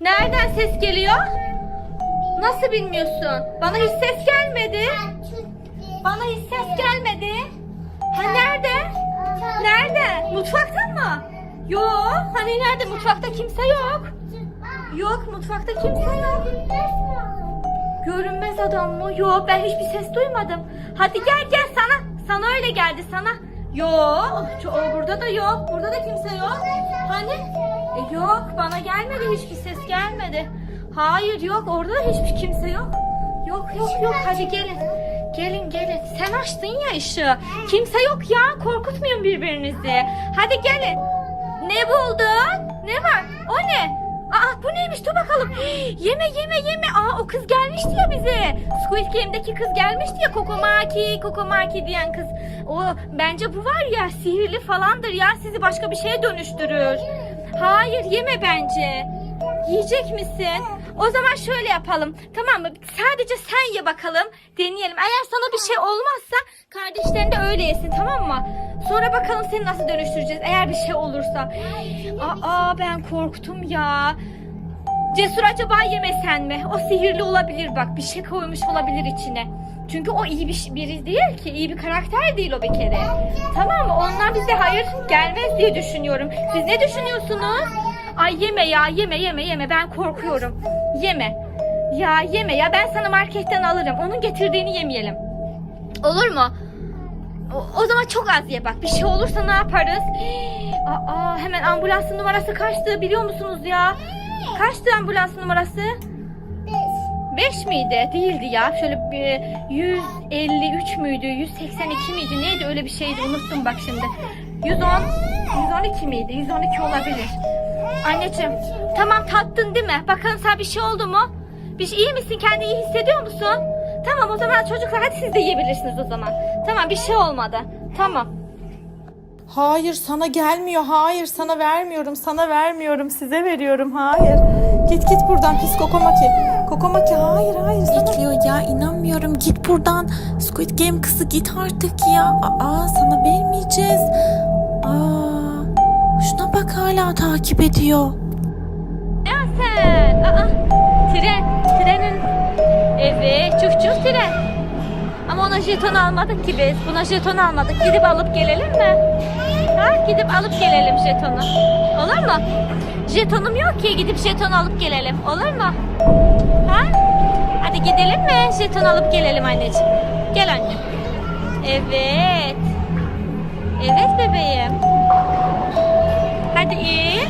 Nereden ses geliyor? Nasıl bilmiyorsun? Bana hiç ses gelmedi. Bana hiç ses gelmedi. Ha nerede? Nerede? Mutfakta mı? Yok. Hani nerede? Mutfakta kimse yok. Yok mutfakta kimse yok. Görünmez adam mı? Yok ben hiçbir ses duymadım. Hadi gel gel sana. Sana öyle geldi sana. Yok. Burada da yok. Burada da kimse yok. Hani? E, yok bana gelmedi hiçbir ses gelmedi. Hayır yok orada da hiçbir kimse yok. Yok yok yok hadi gelin. Gelin gelin. Sen açtın ya ışığı. Kimse yok ya. Korkutmayın birbirinizi. Hadi gelin. Ne buldun? Ne var? O ne? Aa bu neymiş? Dur bakalım. Yeme yeme yeme. Aa o kız gelmişti ya bize. Squid Game'deki kız gelmişti ya. Kokomaki, Kokomaki diyen kız. O bence bu var ya sihirli falandır ya. Sizi başka bir şeye dönüştürür. Hayır yeme bence. Yiyecek misin? O zaman şöyle yapalım. Tamam mı? Sadece sen ye bakalım. Deneyelim. Eğer sana bir şey olmazsa kardeşlerin de öyle yesin tamam mı? Sonra bakalım seni nasıl dönüştüreceğiz eğer bir şey olursa. Aa ben korktum ya. Cesur acaba yemesen mi? O sihirli olabilir bak. Bir şey koymuş olabilir içine. Çünkü o iyi bir biri değil ki. iyi bir karakter değil o bir kere. Tamam mı? Ondan bize hayır gelmez diye düşünüyorum. Siz ne düşünüyorsunuz? Ay yeme ya yeme yeme yeme ben korkuyorum. Yeme. Ya yeme ya ben sana marketten alırım. Onun getirdiğini yemeyelim. Olur mu? O, o zaman çok az ye bak. Bir şey olursa ne yaparız? Aa, hemen ambulansın numarası kaçtı biliyor musunuz ya? Kaçtı ambulansın numarası? 5 miydi? Değildi ya. Şöyle bir 153 müydü? 182 miydi? Neydi öyle bir şeydi? Unuttum bak şimdi. 110 112 miydi? 112 olabilir. Anneciğim tamam tattın değil mi? Bakalım sana bir şey oldu mu? Bir şey, iyi misin? Kendini iyi hissediyor musun? Tamam o zaman çocuklar hadi siz de yiyebilirsiniz o zaman. Tamam bir şey olmadı. Tamam. Hayır sana gelmiyor. Hayır sana vermiyorum. Sana vermiyorum. Size veriyorum. Hayır. Git git buradan pis kokomaki. Kokomaki hayır hayır sana. Bekliyor ya inanmıyorum git buradan. Squid Game kızı git artık ya. Aa sana vermeyeceğiz. Aa şuna bak hala takip ediyor. Ya sen. Aa, tren. Trenin. Evet çuf çuf tren. Ama ona jeton almadık ki biz. Buna jeton almadık. Gidip alıp gelelim mi? Ha? Gidip alıp gelelim jetonu. Olur mu? Jetonum yok ki. Gidip jeton alıp gelelim. Olur mu? Ha? Hadi gidelim mi? Jeton alıp gelelim anneciğim. Gel anne. Evet. Evet bebeğim. Hadi in.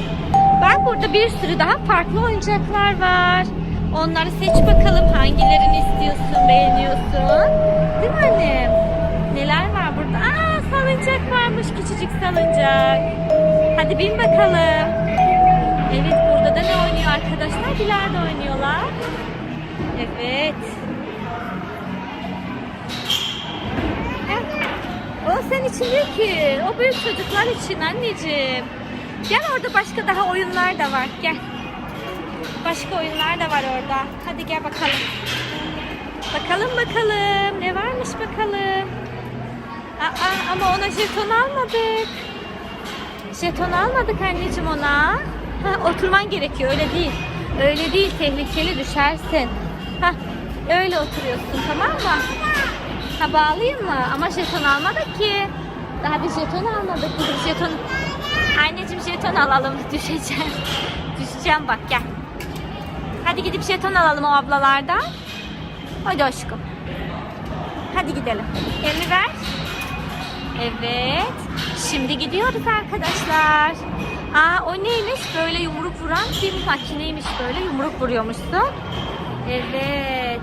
Bak burada bir sürü daha farklı oyuncaklar var. Onları seç bakalım hangilerini istiyorsun, beğeniyorsun. Değil mi annem? Neler var burada? Aa salıncak varmış, küçücük salıncak. Hadi bin bakalım. Evet burada da ne oynuyor arkadaşlar? Bilardo oynuyorlar. Evet. O senin için değil ki. O büyük çocuklar için anneciğim. Gel orada başka daha oyunlar da var. Gel. Başka oyunlar da var orada. Hadi gel bakalım. Bakalım bakalım. Ne varmış bakalım. Aa, ama ona jeton almadık. Jeton almadık anneciğim ona. Ha, oturman gerekiyor öyle değil. Öyle değil tehlikeli düşersin. Ha, öyle oturuyorsun tamam mı? Ha bağlayayım mı? Ama jeton almadık ki. Daha bir jeton almadık. Gidip jeton... Anneciğim jeton alalım. Düşeceğim. Düşeceğim bak gel. Hadi gidip jeton alalım o ablalardan. Hadi aşkım. Hadi gidelim. Elini ver. Evet. Şimdi gidiyoruz arkadaşlar. Aa o neymiş? Böyle yumruk vuran bir makineymiş böyle. Yumruk vuruyormuşsun. Evet.